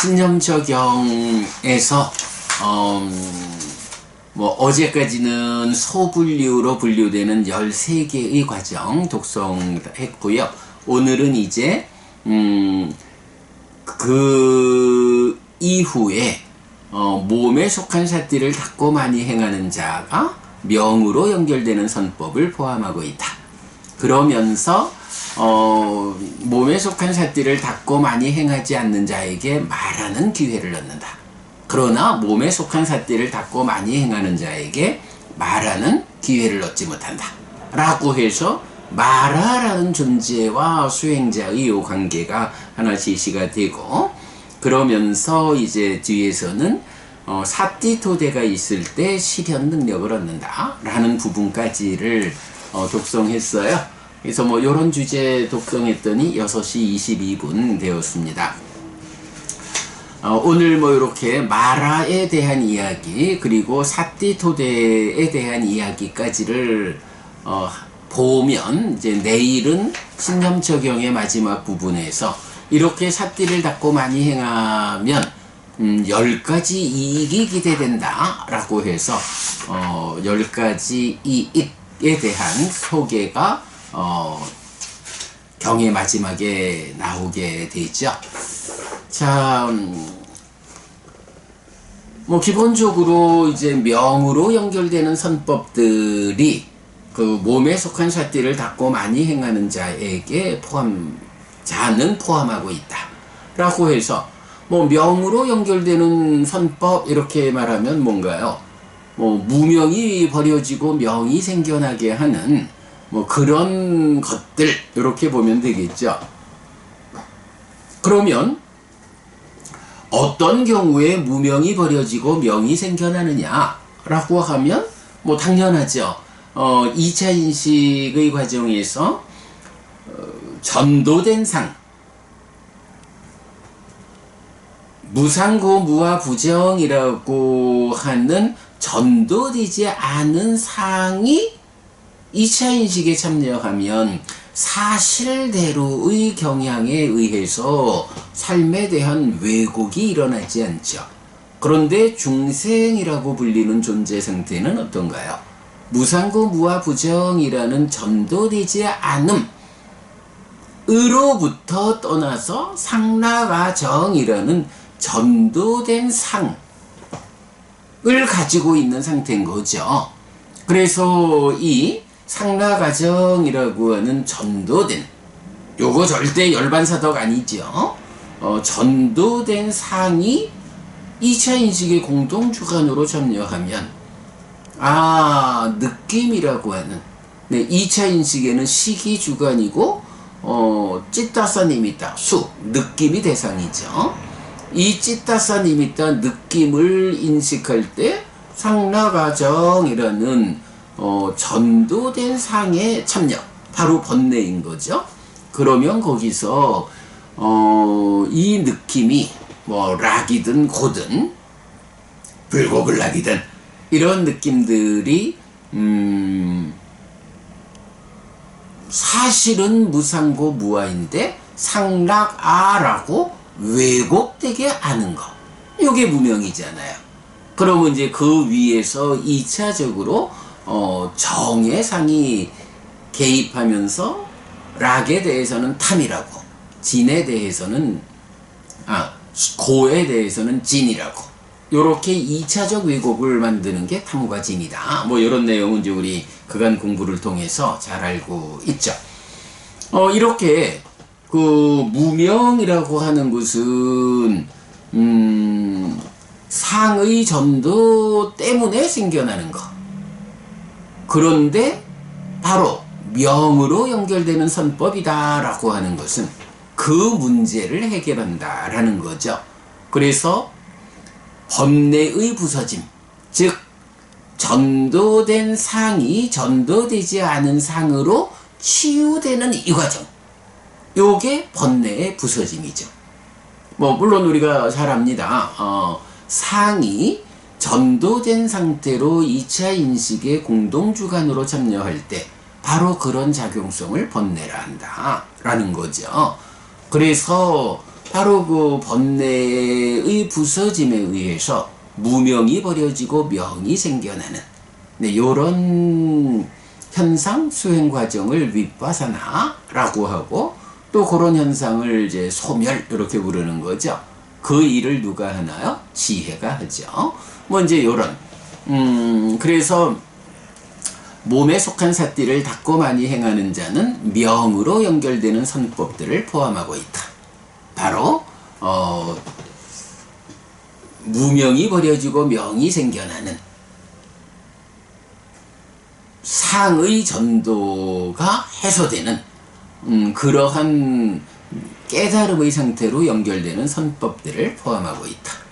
신념적용에서 어, 뭐 어제까지는 소분류로 분류되는 13개의 과정 독송했고요. 오늘은 이제 음, 그 이후에 어, 몸에 속한 사띠를 닦고 많이 행하는 자가 명으로 연결되는 선법을 포함하고 있다. 그러면서 어, 몸에 속한 사띠를 닦고 많이 행하지 않는 자에게 말하는 기회를 얻는다. 그러나 몸에 속한 사띠를 닦고 많이 행하는 자에게 말하는 기회를 얻지 못한다. 라고 해서 말하라는 존재와 수행자의 요 관계가 하나 제시가 되고 그러면서 이제 뒤에서는 어, 사띠 토대가 있을 때 실현 능력을 얻는다 라는 부분까지를 어, 독송했어요. 그래서 뭐 요런 주제 독송했더니 6시 22분 되었습니다. 어, 오늘 뭐 이렇게 마라에 대한 이야기 그리고 사띠토대에 대한 이야기까지를 어, 보면 이제 내일은 신념 적용의 마지막 부분에서 이렇게 삿띠를 닦고 많이 행하면 음, 10가지 이익이 기대된다 라고 해서 어, 10가지 이익에 대한 소개가 어, 경의 마지막에 나오게 되죠. 자, 음, 뭐 기본적으로 이제 명으로 연결되는 선법들이 그 몸에 속한 삿띠를 닦고 많이 행하는 자에게 포함 자는 포함하고 있다. 라고 해서 뭐 명으로 연결되는 선법 이렇게 말하면 뭔가요? 뭐 무명이 버려지고 명이 생겨나게 하는 뭐 그런 것들 이렇게 보면 되겠죠. 그러면 어떤 경우에 무명이 버려지고 명이 생겨나느냐라고 하면 뭐 당연하죠. 어, 2차 인식의 과정에서 어, 전도된 상 무상고 무와 부정이라고 하는 전도되지 않은 상이 2차 인식에 참여하면 사실대로의 경향에 의해서 삶에 대한 왜곡이 일어나지 않죠. 그런데 중생이라고 불리는 존재 상태는 어떤가요? 무상고 무와 부정이라는 전도되지 않음 으로부터 떠나서 상라와 정이라는 전도된 상을 가지고 있는 상태인 거죠. 그래서 이 상라가정이라고 하는 전도된 요거 절대 열반사덕 아니죠. 어, 전도된 상이 2차 인식의 공동주관으로 점령하면 아 느낌이라고 하는 네, 2차 인식에는 시기주관이고 어, 찌따사님이다 수 느낌이 대상이죠. 이 찌따사님이다 느낌을 인식할 때 상라가정이라는 어, 전도된 상에 참여 바로 번뇌인 거죠. 그러면 거기서 어, 이 느낌이 뭐 락이든 고든 불고불락이든 이런 느낌들이 음, 사실은 무상고 무아인데 상락아라고 왜곡되게 아는 거. 이게 무명이잖아요. 그러면 이제 그 위에서 2차적으로 어, 정의 상이 개입하면서 락에 대해서는 탐이라고 진에 대해서는 아 고에 대해서는 진이라고. 요렇게 2차적 왜곡을 만드는 게 탐과 진이다. 뭐 이런 내용은 이제 우리 그간 공부를 통해서 잘 알고 있죠. 어 이렇게 그 무명이라고 하는 것은 음 상의 전도 때문에 생겨나는 것 그런데 바로 명으로 연결되는 선법이다라고 하는 것은 그 문제를 해결한다라는 거죠. 그래서 법내의 부서짐, 즉 전도된 상이 전도되지 않은 상으로 치유되는 이 과정. 요게 번뇌의 부서짐이죠. 뭐 물론 우리가 잘 압니다. 어, 상이 전도된 상태로 2차 인식의 공동주관으로 참여할 때 바로 그런 작용성을 번내라 한다 라는 거죠. 그래서 바로 그 번뇌의 부서짐에 의해서 무명이 버려지고 명이 생겨나는 네, 요런 현상 수행 과정을 윗바사나라고 하고 또 그런 현상을 이제 소멸 이렇게 부르는 거죠. 그 일을 누가 하나요? 지혜가 하죠. 뭐 이제 요런 음 그래서 몸에 속한 사띠를 닦고 많이 행하는 자는 명으로 연결되는 선법들을 포함하고 있다. 바로 어, 무명이 버려지고 명이 생겨나는 상의 전도가 해소되는 음, 그러한 깨달음의 상태로 연결되는 선법들을 포함하고 있다.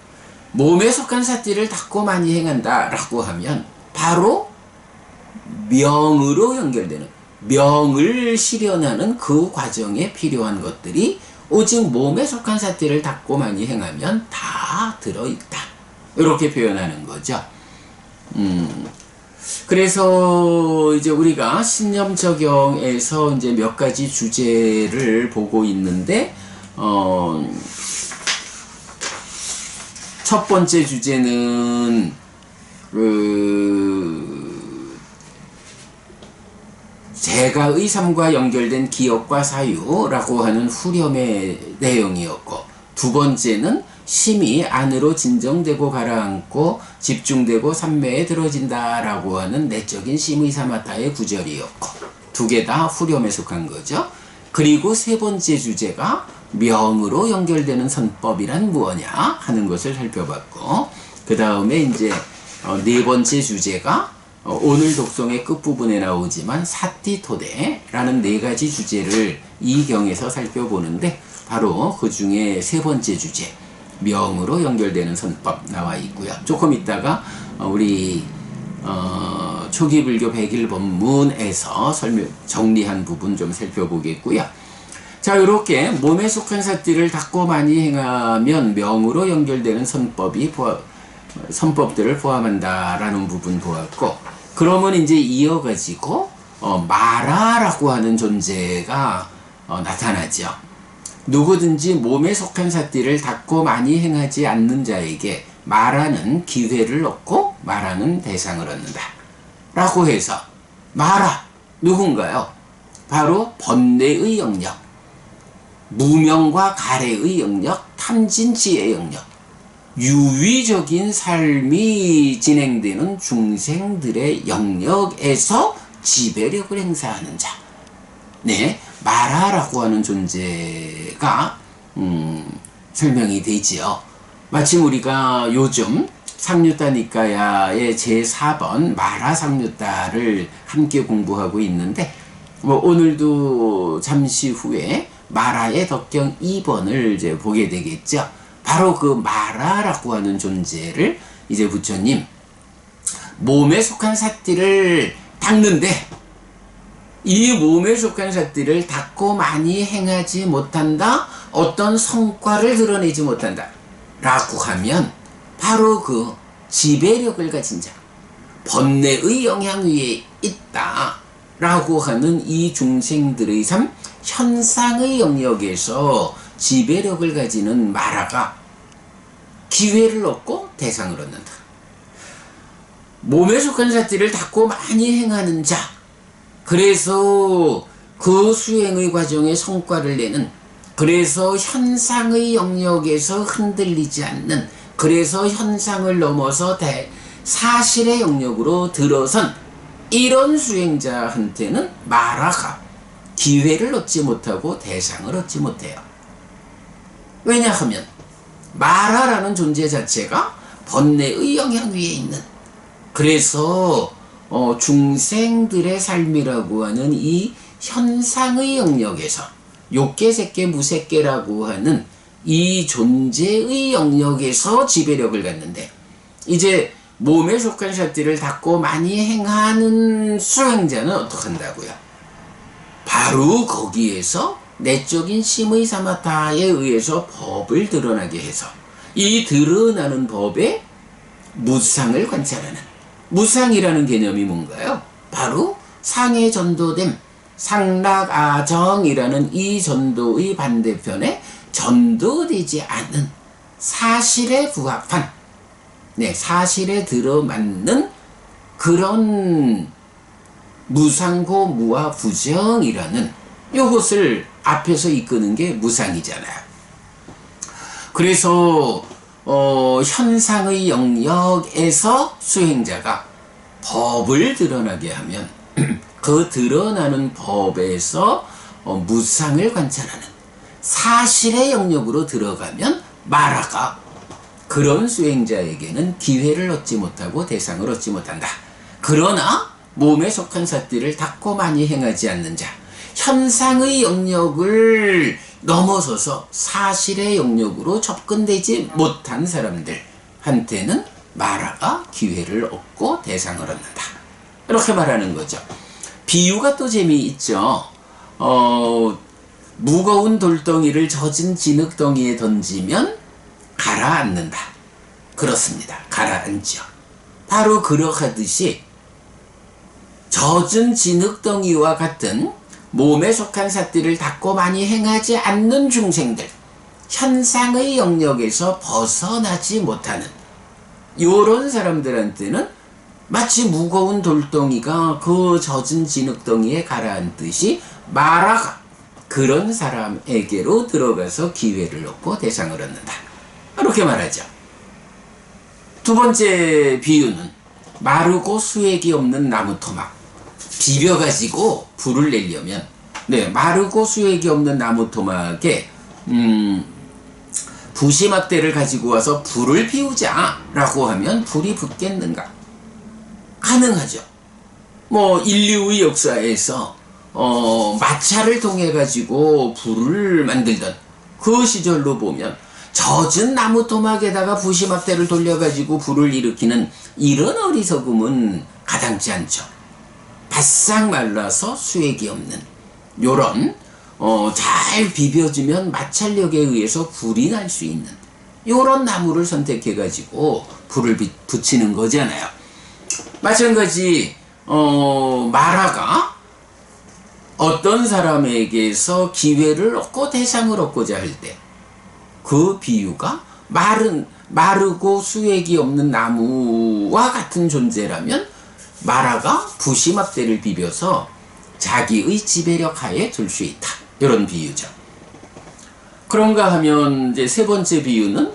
몸에 속한 사띠를 닦고 많이 행한다 라고 하면 바로 명으로 연결되는 명을 실현하는 그 과정에 필요한 것들이 오직 몸에 속한 사띠를 닦고 많이 행하면 다 들어있다. 이렇게 표현하는 거죠. 음, 그래서 이제 우리가 신념 적용에서 이제 몇 가지 주제를 보고 있는데, 어, 첫 번째 주제는, 그, 제가의 삶과 연결된 기억과 사유라고 하는 후렴의 내용이었고, 두 번째는 심이 안으로 진정되고 가라앉고 집중되고 삼매에 들어진다라고 하는 내적인 심의 사마타의 구절이었고, 두 개 다 후렴에 속한 거죠. 그리고 세 번째 주제가 명으로 연결되는 선법이란 무엇냐 하는 것을 살펴봤고, 그 다음에 이제 어, 네 번째 주제가 어, 오늘 독송의 끝부분에 나오지만 사띠토대라는 네 가지 주제를 이 경에서 살펴보는데 바로 그 중에 세 번째 주제 명으로 연결되는 선법 나와 있고요. 조금 있다가 어, 우리 어, 초기 불교 백일 법문에서 설명 정리한 부분 좀 살펴보겠고요. 자, 이렇게 몸에 속한 사띠를 닦고 많이 행하면 명으로 연결되는 선법이 선법들을 포함한다라는 부분 보았고, 그러면 이제 이어가지고 어, 마라라고 하는 존재가 어, 나타나죠. 누구든지 몸에 속한 사띠를 닦고 많이 행하지 않는 자에게 마라는 기회를 얻고 마라는 대상을 얻는다. 라고 해서 마라 누군가요? 바로 번뇌의 영역, 무명과 가래의 영역, 탐진치의 영역, 유위적인 삶이 진행되는 중생들의 영역에서 지배력을 행사하는 자. 네, 마라라고 하는 존재가 음, 설명이 되지요. 마침 우리가 요즘 상류따 니까야의 제4번 마라 상류따를 함께 공부하고 있는데 뭐 오늘도 잠시 후에 마라의 덕경 2번을 이제 보게 되겠죠. 바로 그 마라라고 하는 존재를 이제 부처님 몸에 속한 사띠를 닦는데 이 몸에 속한 사띠를 닦고 많이 행하지 못한다. 어떤 성과를 드러내지 못한다. 라고 하면 바로 그 지배력을 가진 자, 번뇌의 영향 위에 있다. 라고 하는 이 중생들의 삶, 현상의 영역에서 지배력을 가지는 마라가 기회를 얻고 대상을 얻는다. 몸에 속한 사띠를 닦고 많이 행하는 자, 그래서 그 수행의 과정에 성과를 내는, 그래서 현상의 영역에서 흔들리지 않는, 그래서 현상을 넘어서 대, 사실의 영역으로 들어선 이런 수행자한테는 마라가 기회를 얻지 못하고 대상을 얻지 못해요. 왜냐하면 마라라는 존재 자체가 번뇌의 영향 위에 있는 그래서 어, 중생들의 삶이라고 하는 이 현상의 영역에서 욕계, 색계, 무색계라고 하는 이 존재의 영역에서 지배력을 갖는데 이제 몸에 속한 샷들을 닦고 많이 행하는 수행자는 어떻게 한다고요? 바로 거기에서 내적인 심의 사마타에 의해서 법을 드러나게 해서 이 드러나는 법에 무상을 관찰하는 무상이라는 개념이 뭔가요? 바로 상에 전도됨 상락아정이라는 이 전도의 반대편에 전도되지 않는 사실에 부합한 네, 사실에 들어맞는 그런 무상고 무아 부정이라는 요것을 앞에서 이끄는 게 무상이잖아요. 그래서 어, 현상의 영역에서 수행자가 법을 드러나게 하면 그 드러나는 법에서 어, 무상을 관찰하는 사실의 영역으로 들어가면 마라가 그런 수행자에게는 기회를 얻지 못하고 대상을 얻지 못한다. 그러나 몸에 속한 사띠를 닦고 많이 행하지 않는 자, 현상의 영역을 넘어서서 사실의 영역으로 접근되지 못한 사람들한테는 마라가 기회를 얻고 대상을 얻는다. 이렇게 말하는 거죠. 비유가 또 재미있죠. 어, 무거운 돌덩이를 젖은 진흙덩이에 던지면 가라앉는다. 그렇습니다. 가라앉죠. 바로 그러하듯이 젖은 진흙덩이와 같은 몸에 속한 사띠를 닦고 많이 행하지 않는 중생들, 현상의 영역에서 벗어나지 못하는 요런 사람들한테는 마치 무거운 돌덩이가 그 젖은 진흙덩이에 가라앉듯이 마라가 그런 사람에게로 들어가서 기회를 얻고 대상을 얻는다. 이렇게 말하죠. 두 번째 비유는 마르고 수액이 없는 나무 토막. 비벼가지고 불을 내려면 네 마르고 수액이 없는 나무 토막에 음, 부시막대를 가지고 와서 불을 피우자라고 하면 불이 붙겠는가? 가능하죠. 뭐 인류의 역사에서 어, 마차를 통해 가지고 불을 만들던 그 시절로 보면 젖은 나무 토막에다가 부시막대를 돌려 가지고 불을 일으키는 이런 어리석음은 가당치 않죠. 바싹 말라서 수액이 없는 요런 어, 잘 비벼주면 마찰력에 의해서 불이 날 수 있는 요런 나무를 선택해 가지고 불을 비, 붙이는 거잖아요. 마찬가지 어, 마라가 어떤 사람에게서 기회를 얻고 대상을 얻고자 할 때 그 비유가 마른 마르고 수액이 없는 나무와 같은 존재라면 마라가 부시막대를 비벼서 자기의 지배력 하에 둘 수 있다. 이런 비유죠. 그런가 하면 이제 세 번째 비유는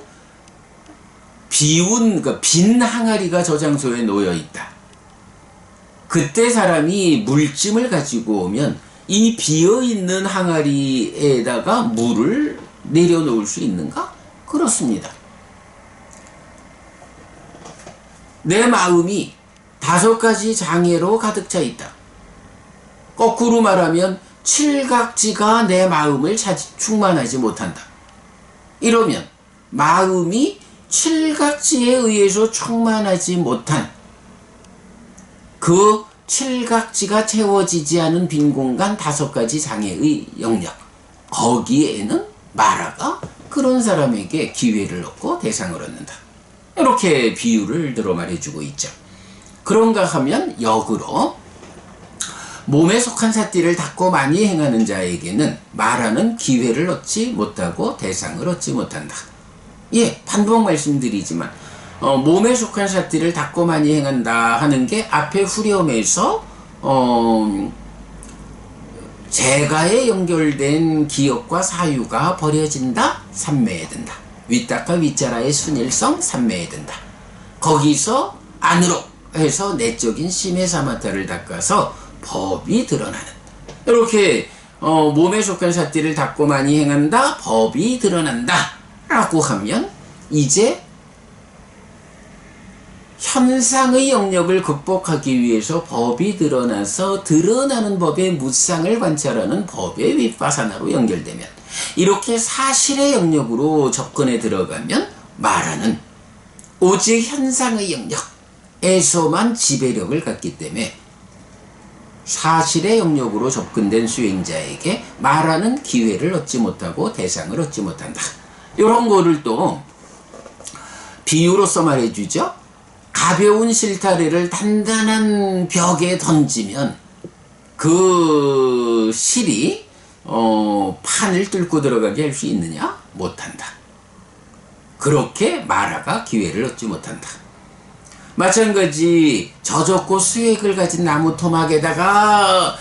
비운 그빈 항아리가 저 장소에 놓여 있다. 그때 사람이 물짐을 가지고 오면 이 비어 있는 항아리에다가 물을 내려놓을 수 있는가? 그렇습니다. 내 마음이 다섯 가지 장애로 가득 차 있다. 거꾸로 말하면 칠각지가 내 마음을 충만하지 못한다. 이러면 마음이 칠각지에 의해서 충만하지 못한 그 칠각지가 채워지지 않은 빈 공간 다섯 가지 장애의 영역 거기에는 마라가 그런 사람에게 기회를 얻고 대상을 얻는다. 이렇게 비유를 들어 말해주고 있죠. 그런가 하면 역으로 몸에 속한 사띠를 닦고 많이 행하는 자에게는 말하는 기회를 얻지 못하고 대상을 얻지 못한다. 예, 반복 말씀드리지만 어, 몸에 속한 사띠를 닦고 많이 행한다 하는 게 앞에 후렴에서 어, 재가에 연결된 기억과 사유가 버려진다, 삼매에 든다. 윗닦아 윗자라의 순일성, 삼매에 든다. 거기서 안으로 해서 내적인 심해 사마타를 닦아서 법이 드러나는. 이렇게 어, 몸에 속한 사띠를 닦고 많이 행한다 법이 드러난다. 라고 하면 이제 현상의 영역을 극복하기 위해서 법이 드러나서 드러나는 법의 무상을 관찰하는 법의 윗바사나로 연결되면 이렇게 사실의 영역으로 접근해 들어가면 말하는 오직 현상의 영역 에서만 지배력을 갖기 때문에 사실의 영역으로 접근된 수행자에게 말하는 기회를 얻지 못하고 대상을 얻지 못한다. 이런 거를 또 비유로서 말해주죠. 가벼운 실타래를 단단한 벽에 던지면 그 실이 어, 판을 뚫고 들어가게 할 수 있느냐? 못한다. 그렇게 마라가 기회를 얻지 못한다. 마찬가지 저적고 수액을 가진 나무 토막에다가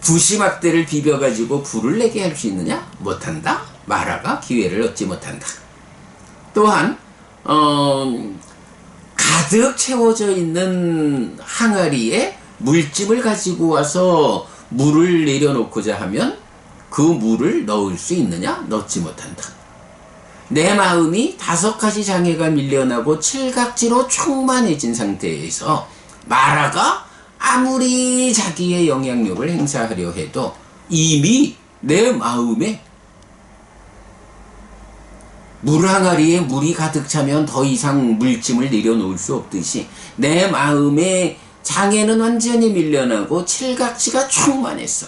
부시막대를 비벼가지고 불을 내게 할 수 있느냐? 못한다. 마라가 기회를 얻지 못한다. 또한 어, 가득 채워져 있는 항아리에 물찜을 가지고 와서 물을 내려놓고자 하면 그 물을 넣을 수 있느냐? 넣지 못한다. 내 마음이 다섯 가지 장애가 밀려나고 칠각지로 충만해진 상태에서 마라가 아무리 자기의 영향력을 행사하려 해도 이미 내 마음에 물 항아리에 물이 가득 차면 더 이상 물짐을 내려놓을 수 없듯이 내 마음에 장애는 완전히 밀려나고 칠각지가 충만했어.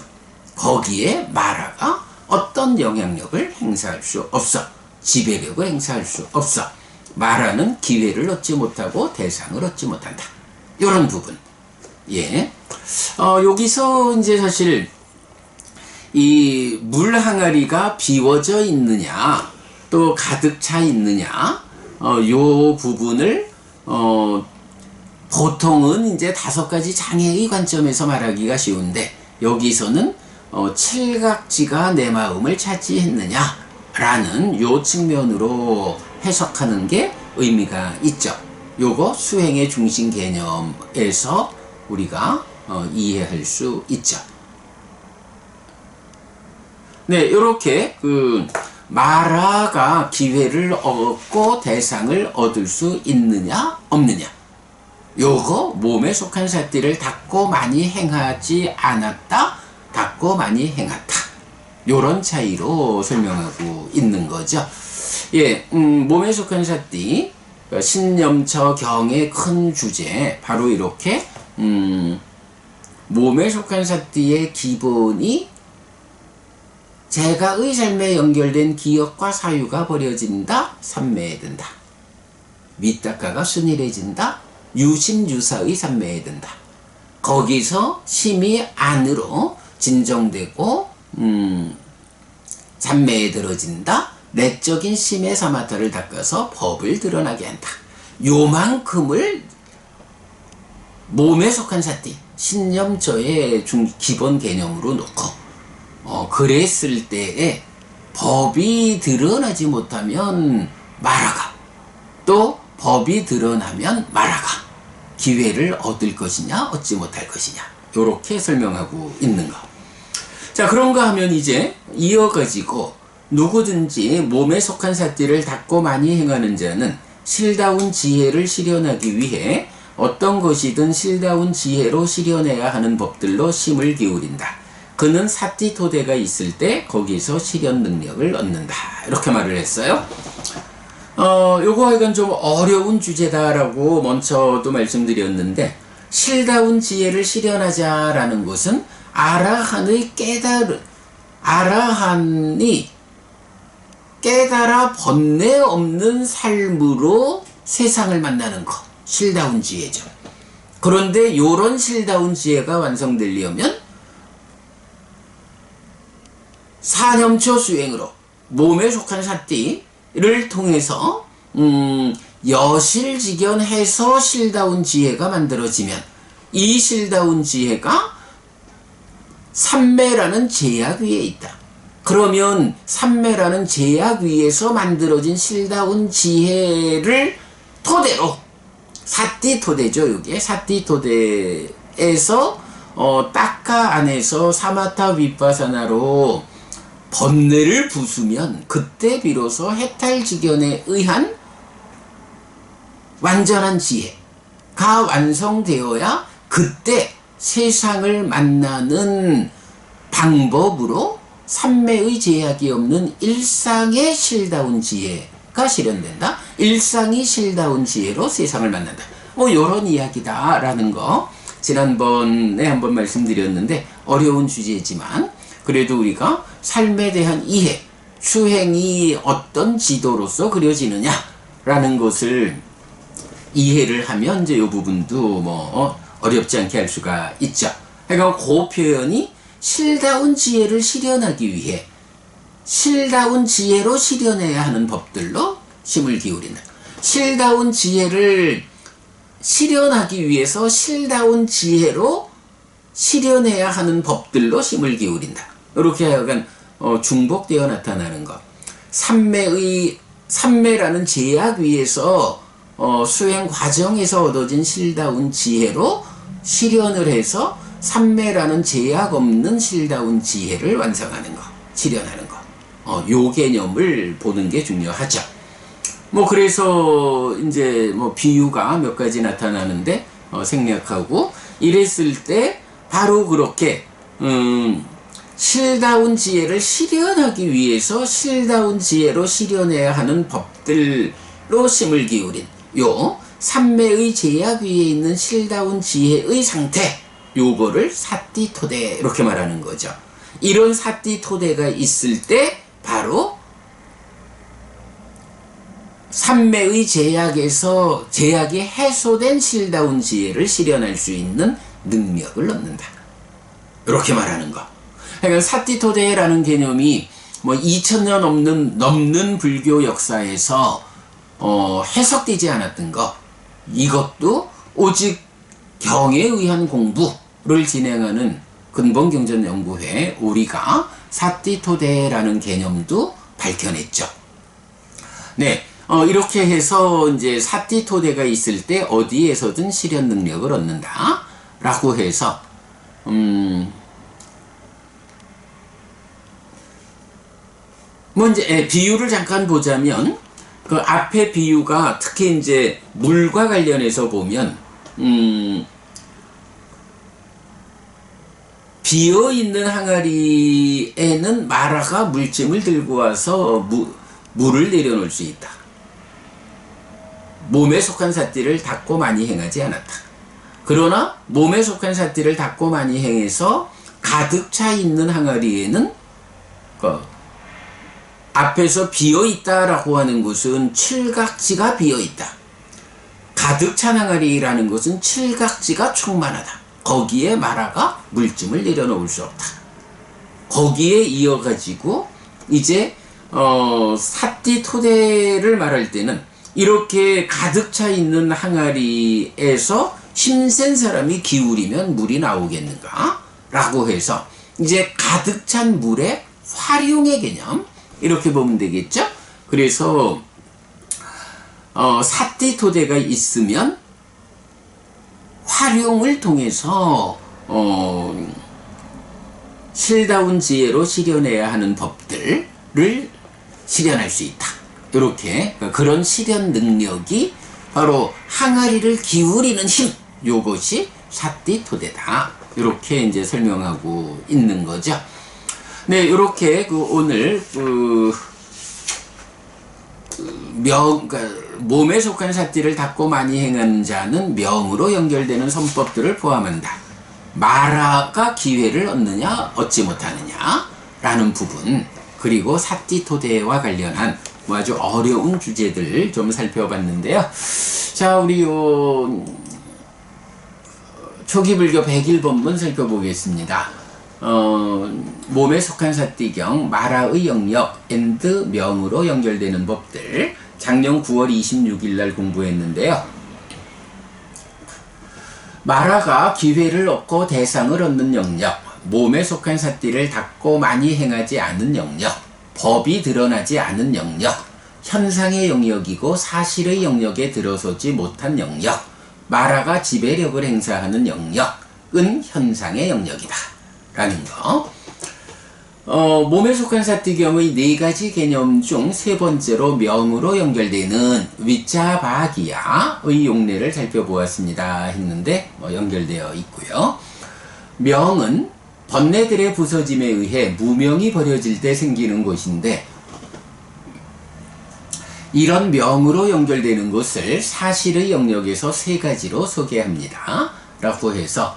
거기에 마라가 어떤 영향력을 행사할 수 없어. 지배력을 행사할 수 없어. 마라는 기회를 얻지 못하고 대상을 얻지 못한다. 이런 부분. 예. 어, 여기서 이제 사실 이 물 항아리가 비워져 있느냐, 또 가득 차 있느냐, 어, 요 부분을, 어, 보통은 이제 다섯 가지 장애의 관점에서 말하기가 쉬운데, 여기서는, 어, 칠각지가 내 마음을 차지했느냐 라는 요 측면으로 해석하는 게 의미가 있죠. 요거 수행의 중심 개념에서 우리가 어, 이해할 수 있죠. 네, 이렇게 그 마라가 기회를 얻고 대상을 얻을 수 있느냐 없느냐. 요거 몸에 속한 사띠를 닦고 많이 행하지 않았다, 닦고 많이 행했다. 요런 차이로 설명하고 있는 거죠. 예, 음, 몸에 속한 사띠, 신념처 경의 큰 주제, 바로 이렇게 음, 몸에 속한 사띠의 기본이 제가의 삶에 연결된 기억과 사유가 버려진다, 삼매에 든다. 밑닦아가 순일해진다, 유심유사의 삼매에 든다. 거기서 심이 안으로 진정되고, 음, 삼매에 들어진다, 내적인 심의 사마타를 닦아서 법을 드러나게 한다. 요만큼을 몸에 속한 사띠, 신념저의 중 기본 개념으로 놓고 어, 그랬을 때에 법이 드러나지 못하면 말아가 또 법이 드러나면 말아가 기회를 얻을 것이냐 얻지 못할 것이냐 이렇게 설명하고 있는 거. 자 그런가 하면 이제 이어가지고 누구든지 몸에 속한 사띠를 닦고 많이 행하는 자는 실다운 지혜를 실현하기 위해 어떤 것이든 실다운 지혜로 실현해야 하는 법들로 심을 기울인다. 그는 사띠토대가 있을 때 거기서 실현 능력을 얻는다. 이렇게 말을 했어요. 어, 요거 하여간 좀 어려운 주제다라고 먼저도 말씀드렸는데, 실다운 지혜를 실현하자라는 것은 아라한의 깨달음, 아라한이 깨달아 번뇌 없는 삶으로 세상을 만나는 것. 실다운 지혜죠. 그런데 요런 실다운 지혜가 완성되려면 사념초 수행으로 몸에 속한 사띠를 통해서 음, 여실직연해서 실다운 지혜가 만들어지면 이 실다운 지혜가 삼매라는 제약 위에 있다. 그러면 삼매라는 제약 위에서 만들어진 실다운 지혜를 토대로 사띠 토대죠, 이게. 사띠 토대에서, 어, 딱가 안에서 사마타 윗바사나로 번뇌를 부수면 그때 비로소 해탈지견에 의한 완전한 지혜가 완성되어야 그때 세상을 만나는 방법으로 삼매의 제약이 없는 일상의 실다운 지혜 가 실현된다. 일상이 실다운 지혜로 세상을 만난다. 뭐 이런 이야기다라는 거 지난번에 한번 말씀드렸는데 어려운 주제지만 그래도 우리가 삶에 대한 이해, 수행이 어떤 지도로서 그려지느냐라는 것을 이해를 하면 이제 이 부분도 뭐 어렵지 않게 할 수가 있죠. 그러니까 그 표현이 실다운 지혜를 실현하기 위해 실다운 지혜로 실현해야 하는 법들로 힘을 기울인다. 실다운 지혜를 실현하기 위해서 실다운 지혜로 실현해야 하는 법들로 힘을 기울인다. 이렇게 약간 어, 중복되어 나타나는 것. 삼매의 삼매라는 제약 위에서 어, 수행 과정에서 얻어진 실다운 지혜로 실현을 해서 삼매라는 제약 없는 실다운 지혜를 완성하는 것, 실현하는 것. 어, 요 개념을 보는 게 중요하죠. 뭐 그래서 이제 뭐 비유가 몇 가지 나타나는데 어, 생략하고 이랬을 때 바로 그렇게 음, 실다운 지혜를 실현하기 위해서 실다운 지혜로 실현해야 하는 법들로 힘을 기울인 요 삼매의 제약 위에 있는 실다운 지혜의 상태 요거를 사띠 토대 이렇게 말하는 거죠. 이런 사띠 토대가 있을 때 바로 삼매의 제약에서 제약이 해소된 실다운 지혜를 실현할 수 있는 능력을 얻는다. 이렇게 말하는 거. 그러니까 사띠 토대라는 개념이 뭐 2000년 넘는 넘는 불교 역사에서 어, 해석되지 않았던 거. 이것도 오직 경에 의한 공부를 진행하는 근본경전연구회 우리가 사띠토대라는 개념도 밝혀냈죠. 네, 어, 이렇게 해서 이제 사띠토대가 있을 때 어디에서든 실현 능력을 얻는다. 라고 해서, 음, 뭐 이제 예, 비유를 잠깐 보자면, 그 앞에 비유가 특히 이제 물과 관련해서 보면, 음, 비어 있는 항아리에는 마라가 물짐을 들고 와서 무, 물을 내려놓을 수 있다. 몸에 속한 사띠를 닦고 많이 행하지 않았다. 그러나 몸에 속한 사띠를 닦고 많이 행해서 가득 차 있는 항아리에는 그 앞에서 비어 있다라고 하는 것은 칠각지가 비어 있다. 가득 찬 항아리라는 것은 칠각지가 충만하다. 거기에 마라가 물짐을 내려놓을 수 없다. 거기에 이어가지고 이제 어, 사띠 토대를 말할 때는 이렇게 가득 차 있는 항아리에서 힘센 사람이 기울이면 물이 나오겠는가? 라고 해서 이제 가득 찬 물의 활용의 개념 이렇게 보면 되겠죠? 그래서 어, 사띠 토대가 있으면 활용을 통해서 어, 실다운 지혜로 실현해야 하는 법들을 실현할 수 있다. 이렇게 그런 실현 능력이 바로 항아리를 기울이는 힘 요것이 사띠토대다. 이렇게 이제 설명하고 있는 거죠. 네, 이렇게 그 오늘 그 명, 그러니까 몸에 속한 사띠를 닦고 많이 행하는 자는 명으로 연결되는 선법들을 포함한다. 마라가 기회를 얻느냐, 얻지 못하느냐, 라는 부분, 그리고 사띠토대와 관련한 뭐 아주 어려운 주제들 좀 살펴봤는데요. 자, 우리 요, 초기불교 101번문 살펴보겠습니다. 어, 몸에 속한 사띠경, 마라의 영역, 앤드 명으로 연결되는 법들, 작년 9월 26일 날 공부했는데요. 마라가 기회를 얻고 대상을 얻는 영역, 몸에 속한 사띠를 닦고 많이 행하지 않은 영역, 법이 드러나지 않은 영역, 현상의 영역이고 사실의 영역에 들어서지 못한 영역, 마라가 지배력을 행사하는 영역은 현상의 영역이다. 라는 거. 어, 몸에 속한 사띠경의 네 가지 개념 중 세 번째로 명으로 연결되는 위자바기야의 용례를 살펴보았습니다. 했는데 뭐 연결되어 있고요. 명은 번뇌들의 부서짐에 의해 무명이 버려질 때 생기는 것인데 이런 명으로 연결되는 것을 사실의 영역에서 세 가지로 소개합니다. 라고 해서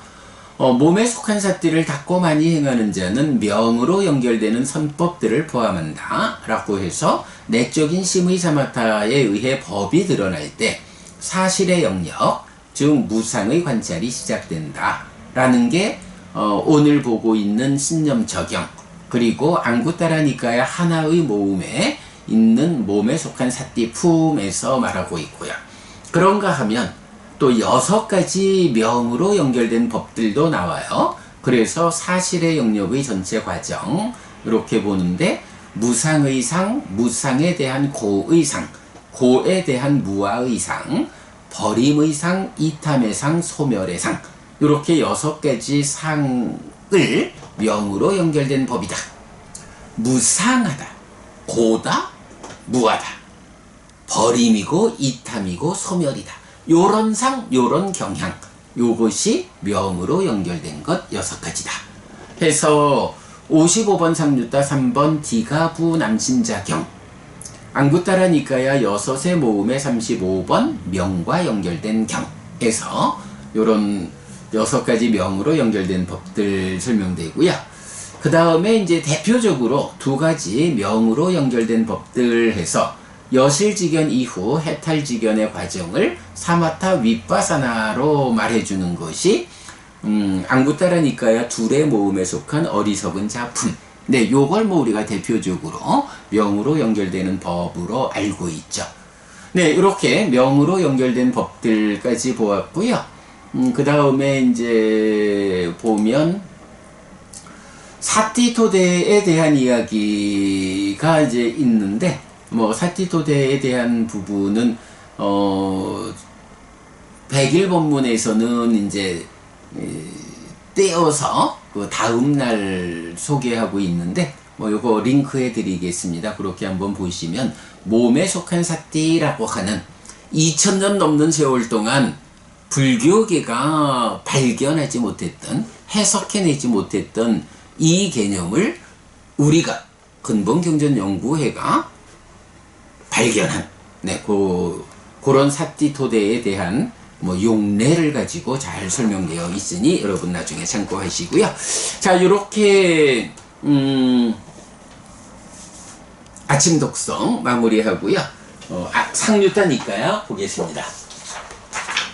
어, 몸에 속한 사띠를 닦고 많이 행하는 자는 명으로 연결되는 선법들을 포함한다. 라고 해서 내적인 심의 사마타에 의해 법이 드러날 때 사실의 영역, 즉 무상의 관찰이 시작된다. 라는 게 어, 오늘 보고 있는 신념 적용, 그 그리고 안구따라니까의 하나의 모음에 있는 몸에 속한 사띠 품에서 말하고 있고요. 그런가 하면 또 여섯 가지 명으로 연결된 법들도 나와요. 그래서 사실의 영역의 전체 과정 이렇게 보는데 무상의상, 무상에 대한 고의상, 고에 대한 무아의상, 버림의상, 이탐의상, 소멸의상 이렇게 여섯 가지 상을 명으로 연결된 법이다. 무상하다, 고다, 무하다. 버림이고 이탐이고 소멸이다. 요런 상, 요런 경향. 요것이 명으로 연결된 것 여섯 가지다. 해서 55번 상류따 3번 디가부 남신자경. 안구따라니까야 여섯의 모음의 35번 명과 연결된 경에서 요런 여섯 가지 명으로 연결된 법들 설명되고요. 그 다음에 이제 대표적으로 두 가지 명으로 연결된 법들 해서 여실지견 이후 해탈지견의 과정을 사마타 윗바사나로 말해주는 것이 음, 안구따라니까야 둘의 모음에 속한 어리석은 작품. 네, 요걸 뭐 우리가 대표적으로 명으로 연결되는 법으로 알고 있죠. 네, 이렇게 명으로 연결된 법들까지 보았고요. 음, 그 다음에 이제 보면 사티토대에 대한 이야기가 이제 있는데 뭐 사티토대에 대한 부분은 어 백일 본문에서는 이제 에, 떼어서 그 다음 날 소개하고 있는데 뭐 요거 링크해 드리겠습니다. 그렇게 한번 보시면 몸에 속한 사띠라고 하는 2000년 넘는 세월 동안 불교계가 발견하지 못했던 해석해내지 못했던 이 개념을 우리가 근본경전연구회가 발견한 네, 그, 그런 사띠토대에 대한 뭐 용례를 가지고 잘 설명되어 있으니 여러분 나중에 참고하시고요. 자, 요렇게 음, 아침 독성 마무리하고요. 어, 아, 상류타니까요. 보겠습니다.